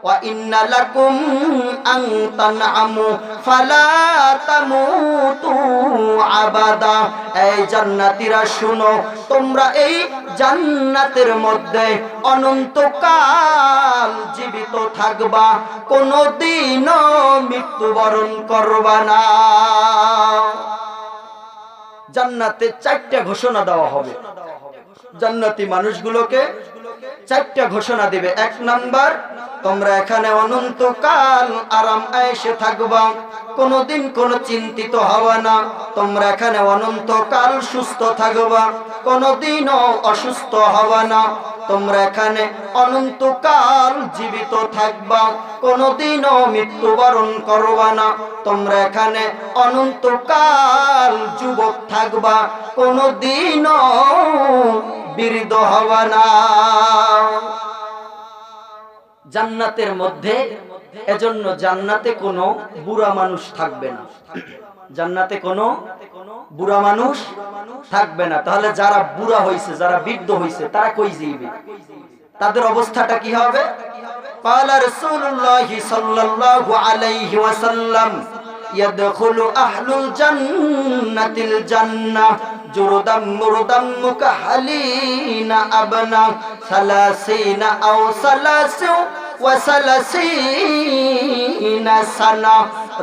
وإن لكم أن تنعموا فلا تموتوا أبدا এই জান্নাতীরা শুনো তোমরা এই জান্নাতের মধ্যে অনন্তকাল জীবিত থাকবা কোনদিনও মৃত্যুবরণ করবা না জান্নাতে চারটা ঘোষণা দেওয়া হবে জান্নাতি মানুষগুলোকে চারটা ঘোষণা দিবে। এক নাম্বার, তোমরা এখানে অনন্তকাল আরাম আয়েসে থাকবা, কোনোদিন কোনো চিন্তিত হওয়া না। তোমরা এখানে অনন্তকাল সুস্থ থাকবা, কোনোদিনও অসুস্থ হওয়া না। তোমরা এখানে অনন্তকাল জীবিত থাকবা, কোনোদিনও মৃত্যুবরণ করবা না। তোমরা এখানে অনন্তকাল যুবক থাকবা, কোনোদিনও বৃদ্ধ হবা না জান্নাতের মধ্যে এজন্য জান্নাতে কোনো বুড়া মানুষ থাকবে না জান্নাতে কোনো বুড়া মানুষ থাকবে না তাহলে যারা বুড়া হইছে যারা বৃদ্ধ হইছে তারা কই যাইবে তাদের অবস্থাটা কি হবে قال رسول الله صلى الله عليه وسلم يدخل أهل الجنة الجنة জুরদান মুরদান মুকাহালিনা আবনা সালাসিনা আও সালাসু ওয়া সালাসিনা সানা।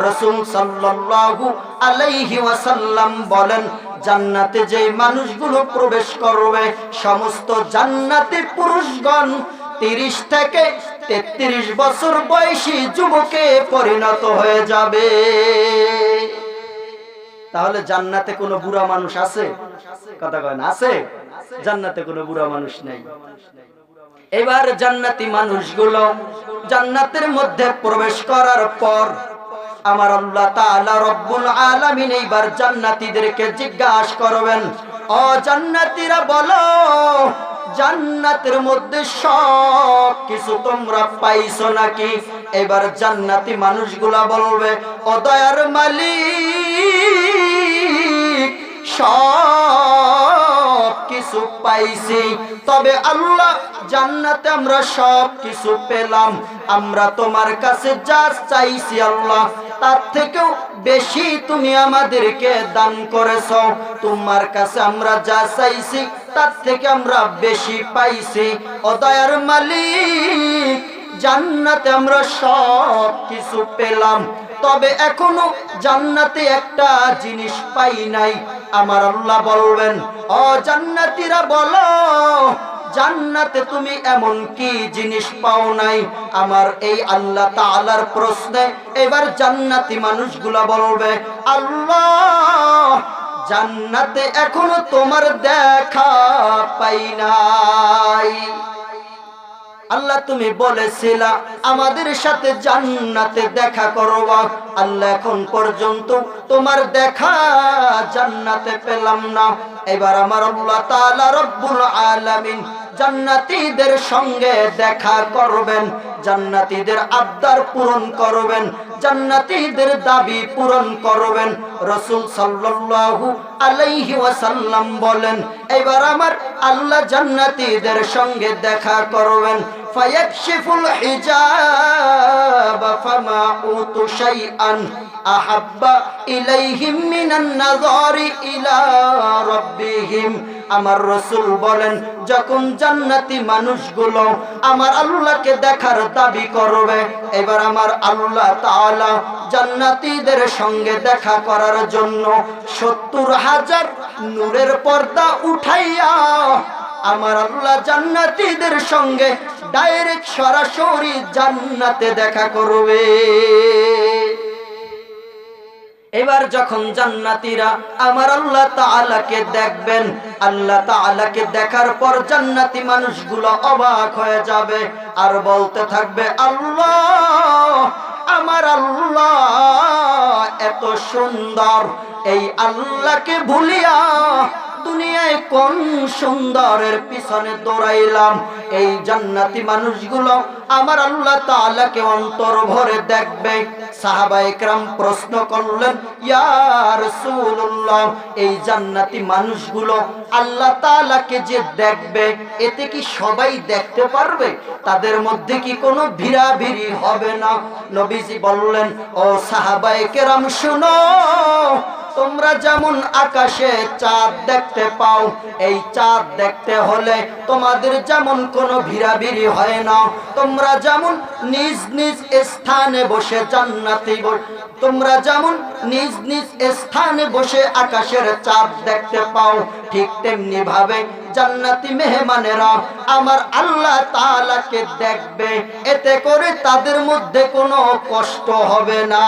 রাসূল সাল্লাল্লাহু আলাইহি ওয়াসাল্লাম বলেন, জান্নাতে যে মানুষগুলো প্রবেশ করবে, সমস্ত জান্নাতের পুরুষগণ তিরিশ থেকে তেত্রিশ বছর বয়সী যুবকে পরিণত হয়ে যাবে। তাহলে জান্নাতে কোনো বুড়া মানুষ আছে? কথা কয় না, আছে? জান্নাতে কোনো বুড়া মানুষ নেই। এবার জান্নাতি মানুষগুলো জান্নাতের মধ্যে প্রবেশ করার পর আমার আল্লাহ তাআলা রব্বুল আলামিন এইবার জান্নাতীদেরকে জিজ্ঞাসা করবেন, ও জান্নাতীরা বলো, জান্নাতের মধ্যে সব কিছু তোমরা পাইছো নাকি? এবার জান্নাতি মানুষগুলা বলবে, ও দয়ার মালিক সব কিছু পাইছি। তবে আল্লাহ জান্নাতে আমরা সব কিছু পেলাম। আমরা তোমার কাছে যা চাইছি আল্লাহ, তার থেকেও বেশি তুমি আমাদেরকে দান করেছ। তোমার কাছে আমরা যা চাইছি, তার থেকে আমরা বেশি পাইছি। ও দয়ার মালিক, জান্নাতে আমরা সব কিছু পেলাম। তবে এখনও জান্নাতে একটা জিনিস পাই নাই। আমার আল্লাহ বলবেন, ও জান্নাতীরা বলো, জান্নাতে তুমি এমন কি জিনিস পাও নাই? আমার এই আল্লাহ তাআলার প্রশ্নে এবার জান্নাতি মানুষগুলা বলবে, আল্লাহ, জান্নাতে এখনও তোমার দেখা পাই নাই আল্লাহ তুমি বলেছিলা, আমাদের সাথে জান্নাতে দেখা করবা। আল্লাহ এখন পর্যন্ত তোমার দেখা জান্নাতে পেলাম না। এবার আমার আল্লাহ তাআলা রব্বুল আলামিন জান্নাতীদের সঙ্গে দেখা করবেন, জান্নাতীদের আবদার পূরণ করবেন, জান্নাতীদের দাবি পূরণ করবেন। রসুল সাল্লাল্লাহু আলাইহি ওয়াসাল্লাম বলেন, এবার আমার আল্লাহ জান্নাতীদের সঙ্গে দেখা করবেন ফায়াকশিফুল হিজাব ফামা উতু শাইআন আহাব্বা ইলাইহিম মিনান নাযারি ইলা রাব্বিহিম। আমার রসুল বলেন, যখন জান্নাতি মানুষগুলো আমার আল্লাহকে দেখার দাবি করবে, এবার আমার আল্লাহ তাআলা জান্নাতীদের সঙ্গে দেখা করার জন্য সত্তর হাজার নূরের পর্দা উঠাইয়া আমার আল্লাহ জান্নাতীদের সঙ্গে ডাইরেক্ট সরাসরি জান্নাতে দেখা করবে। এবার যখন জান্নাতীরা আমার আল্লাহ তাআলাকে দেখবেন, আল্লাহ তাআলাকে দেখার পর জান্নাতি মানুষগুলো অবাক হয়ে যাবে আর বলতে থাকবে, আল্লাহ, আমার আল্লাহ এত সুন্দর, এই আল্লাহকে ভুলিয়া দুনিয়ায় কোন সুন্দরের পিছনে দৌড়াইলাম? এই জান্নাতি মানুষগুলো আমার আল্লাহ তাআলাকে অন্তর ভরে দেখবে। সাহাবা একরাম প্রশ্ন করলেন এই জান্নাতি মানুষগুলো আল্লাহ যে দেখবে, এতে কি সবাই দেখতে পারবে? তাদের মধ্যে কি কোনো ভিড়াভিড়ি হবে না? নবীজি বললেন, ও সাহাবায়ে কেরাম শুনো তোমরা যেমন আকাশে চাঁদ দেখতে পাও, এই চাঁদ দেখতে হলে তোমাদের যেমন কোনো ভিড়াভিড়ি হয় না। তোমরা যেমন নিজ নিজ স্থানে বসে জান্নাতি তোমরা যেমন নিজ নিজ স্থানে বসে আকাশের চাঁদ দেখতে পাও, ঠিক তেমনি ভাবে জান্নাতি মেহমানেরা আমার আল্লাহ তাআলাকে দেখবে, এতে করে তাদের মধ্যে কোনো কষ্ট হবে না।